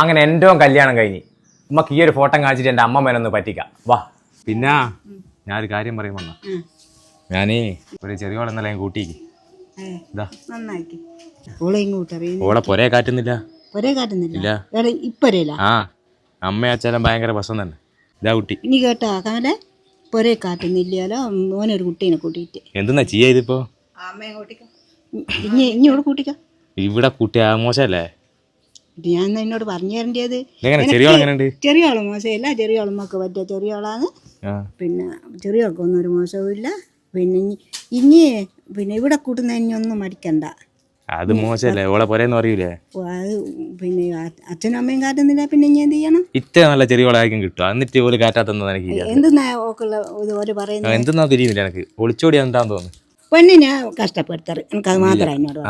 അങ്ങനെ എന്റെ കല്യാണം കഴിഞ്ഞ്. ഉമ്മക്ക് ഈ ഒരു ഫോട്ടോ കാണിച്ചിട്ട് എന്റെ അമ്മമ്മേനൊന്ന് പറ്റിക്കാം. വാ. പിന്നെ ഒരു കാര്യം പറയും വന്ന? ഞാനേ ഒരു ചെറിയ ഇന്നലെ ഞാൻ കൂട്ടിക്ക്. ഇതാ നന്നാക്കി. ഓളെ പൊരേ കാറ്റുന്നില്ല ഒരേ കാട്ടുന്നില്ല? ഇല്ല. ആ അമ്മ അച്ഛനും ഭയങ്കര പ്രശ്നം തന്നെ. ഇതാ കുട്ടി. ഇനി കേട്ടാ കമലെ പൊരേ കാട്ടുന്നില്ലല്ലോ മോനൊരു കുട്ടീനെ കൂട്ടിയിട്ട്. എന്തെന്നാ ചെയ്യാ ഇതിപ്പോ? ഇനി ഇനി ഇവിടെ കൂട്ടിക്കോ. ഇവിടെ കുട്ടി ആ മോശമല്ലേ ഇത് ഞാൻ എന്നോട് പറഞ്ഞു തരേണ്ടത് ചെറിയോളം മോശമില്ല. ചെറിയ ഒക്കെ പറ്റിയ ചെറിയ ആളാണ് പിന്നെ ചെറിയ ആൾക്കൊന്നും ഒരു മോശവും ഇല്ല. പിന്നെ ഇനി പിന്നെ ഇവിടെ കൂട്ടുന്ന ഇനി ഒന്നും മടിക്കണ്ട. അത് മോശമല്ലേ? ഓളെ പൊരേന്ന് പിന്നെ അച്ഛനും അമ്മയും കാട്ടുന്നില്ല പിന്നെ ഞാൻ എന്ത് ചെയ്യണം? ഇത്ര നല്ല ചെറിയോളായിരിക്കും കിട്ടും എന്നിട്ട് ഓൽ കാറ്റാത്തെന്ന് എനിക്ക്. എന്തെന്നാ ഓക്കുള്ള ഇത് ഓര് പറയുന്നത് എന്തെന്നാ തിരിയുന്നില്ല എനിക്ക് ഒളിച്ചോടി എന്താന്ന് തോന്നുന്നു? പെണ്ണിനെ കഷ്ടപ്പെടുത്താറ് അത് മാത്രമേ എന്നോട്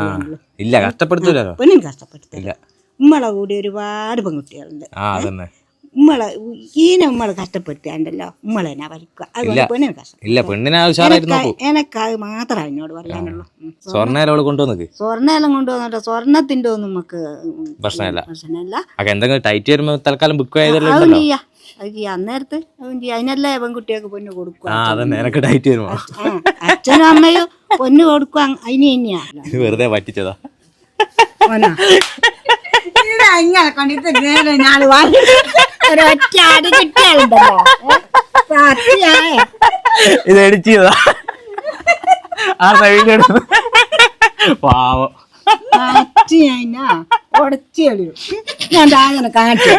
ഇല്ല കഷ്ടപ്പെടുത്തില്ല പെണ്ണിനെ കഷ്ടപ്പെടുത്തരുത്. ഉമ്മളെ കൂടി ഒരുപാട് പെൺകുട്ടികളുണ്ട്. ആ ഈ ഉമ്മളെ ഈനെ ഉമ്മളെ കഷ്ടപ്പെടുത്താണ്ടല്ലോ ഉമ്മളെ തന്നെ വലിക്കുക അതുകൊണ്ട് എനക്ക് അത് മാത്രമേ എന്നോട് പറയാനുള്ളൂ. ഉം. സ്വർണേരം അവൾ കൊണ്ടുവന്നിട്ട് സ്വർണത്തിന്റെ ഒന്നും നമുക്ക് പ്രശ്നമല്ല. പ്രശ്നമില്ല. ടൈറ്റ് വരുമ്പോൾ തൽക്കാലം ബുക്ക് ചെയ്തല്ലോ അന്നേരത്ത് അതിനല്ലേ പെൺകുട്ടികൾക്ക് പൊന്ന് ആ, അച്ഛനും അമ്മയും പൊന്ന് കൊടുക്കുക അതിന് തന്നെയാ. വെറുതെ പറ്റിച്ചതാ. ഇങ്ങനെ കണ്ടിട്ട് ഞാൻ വാങ്ങി ഒരൊറ്റ സത്യായ. ഇത് അടിച്ചതാ ആ സൈഡിൽ പാവം. ഞാൻ താഴെ കാണിച്ചു